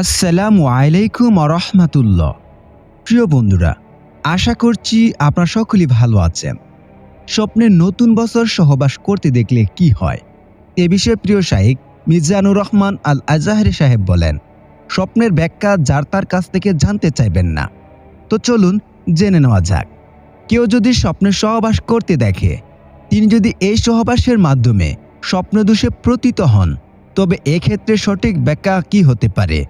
আসসালামু আলাইকুম রহমাতুল্লাহ। প্রিয় বন্ধুরা, আশা করছি আপনারা সকলেই ভালো আছেন। স্বপ্নের নতুন বছর সহবাস করতে দেখলে কি হয়? এ বিষয়ে প্রিয় শাহিক মির্জানুর রহমান আল আজাহারি সাহেব বলেন, স্বপ্নের ব্যাখ্যা যার তার কাছ থেকে জানতে চাইবেন না। তো চলুন জেনে নেওয়া যাক। কেউ যদি স্বপ্নে সহবাস করতে দেখে, তিনি যদি এই সহবাসের মাধ্যমে স্বপ্নদোষে প্রতীত হন, তবে এক্ষেত্রে সঠিক ব্যাখ্যা কি হতে পারে?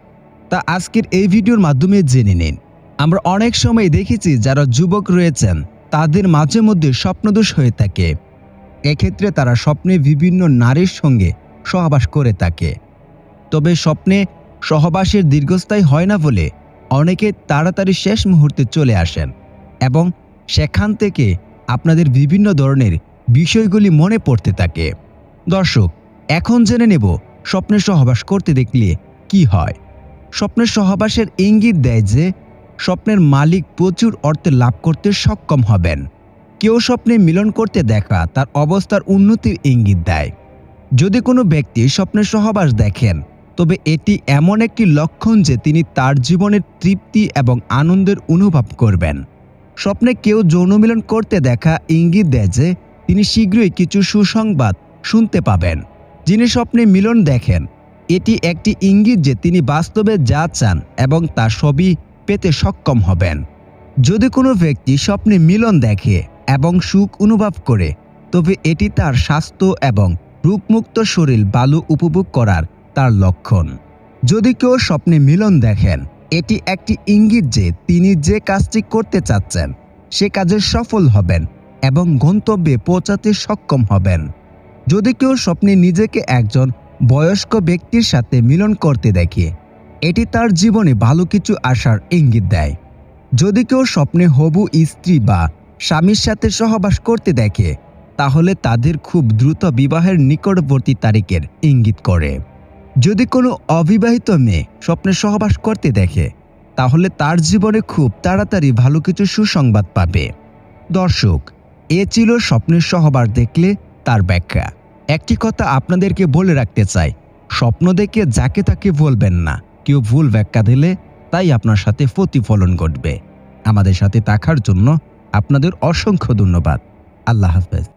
তা আজকের এই ভিডিওর মাধ্যমে জেনে নিন। আমরা অনেক সময় দেখেছি যারা যুবক রয়েছেন, তাদের মাঝে মধ্যে স্বপ্নদোষ হয়ে থাকে। এক্ষেত্রে তারা স্বপ্নে বিভিন্ন নারীর সঙ্গে সহবাস করে থাকে। তবে স্বপ্নে সহবাসের দীর্ঘস্থায়ী হয় না বলে অনেকে তাড়াতাড়ি শেষ মুহূর্তে চলে আসেন এবং সেখান থেকে আপনাদের বিভিন্ন ধরনের বিষয়গুলি মনে পড়তে থাকে। দর্শক, এখন জেনে নেব স্বপ্নে সহবাস করতে দেখলে কি হয়। স্বপ্নের সহবাসের ইঙ্গিত দেয় যে, স্বপ্নের মালিক প্রচুর অর্থে লাভ করতে সক্ষম হবেন। কেউ স্বপ্নে মিলন করতে দেখা, তার অবস্থার উন্নতির ইঙ্গিত দেয়। যদি কোনো ব্যক্তি স্বপ্নের সহবাস দেখেন, তবে এটি এমন একটি লক্ষণ যে তিনি তার জীবনের তৃপ্তি এবং আনন্দের অনুভব করবেন। স্বপ্নে কেউ যৌন মিলন করতে দেখা ইঙ্গিত দেয় যে, তিনি শীঘ্রই কিছু সুসংবাদ শুনতে পাবেন। যিনি স্বপ্নে মিলন দেখেন এটি একটি ইঙ্গিত যে তিনি বাস্তবে যা চান এবং তা সবই পেতে সক্ষম হবেন। যদি কোনো ব্যক্তি স্বপ্নে মিলন দেখে এবং সুখ অনুভব করে, তবে এটি তার স্বাস্থ্য এবং রূপমুক্ত শরীর বালু উপভোগ করার তার লক্ষণ। যদি কেউ স্বপ্নে মিলন দেখেন, এটি একটি ইঙ্গিত যে তিনি যে কাজটি করতে চাচ্ছেন, সে কাজে সফল হবেন এবং গন্তব্যে পৌঁছাতে সক্ষম হবেন। যদি কেউ স্বপ্নে নিজেকে একজন বয়স্ক ব্যক্তির সাথে মিলন করতে দেখে। এটি তার জীবনে ভালো কিছু আসার ইঙ্গিত দেয়। যদি কেউ স্বপ্নে হবু স্ত্রী বা স্বামীর সাথে সহবাস করতে দেখে, তাহলে তাদের খুব দ্রুত বিবাহের নিকটবর্তী তারিখের ইঙ্গিত করে। যদি কোনো অবিবাহিত মেয়ে স্বপ্নে সহবাস করতে দেখে, তাহলে তার জীবনে খুব তাড়াতাড়ি ভালো কিছু সুসংবাদ পাবে। দর্শক, এ ছিল স্বপ্নের সহবাস দেখলে তার ব্যাখ্যা। একটি কথা আপনাদেরকে বলে রাখতে চাই। স্বপ্ন দেখে যাকে তাকে বলবেন না। কেউ ভুল ব্যাখ্যা দিলে তাই আপনার সাথে প্রতিফলন ঘটবে। আমাদের সাথে থাকার জন্য আপনাদের অসংখ্য ধন্যবাদ। আল্লাহ হাফেজ।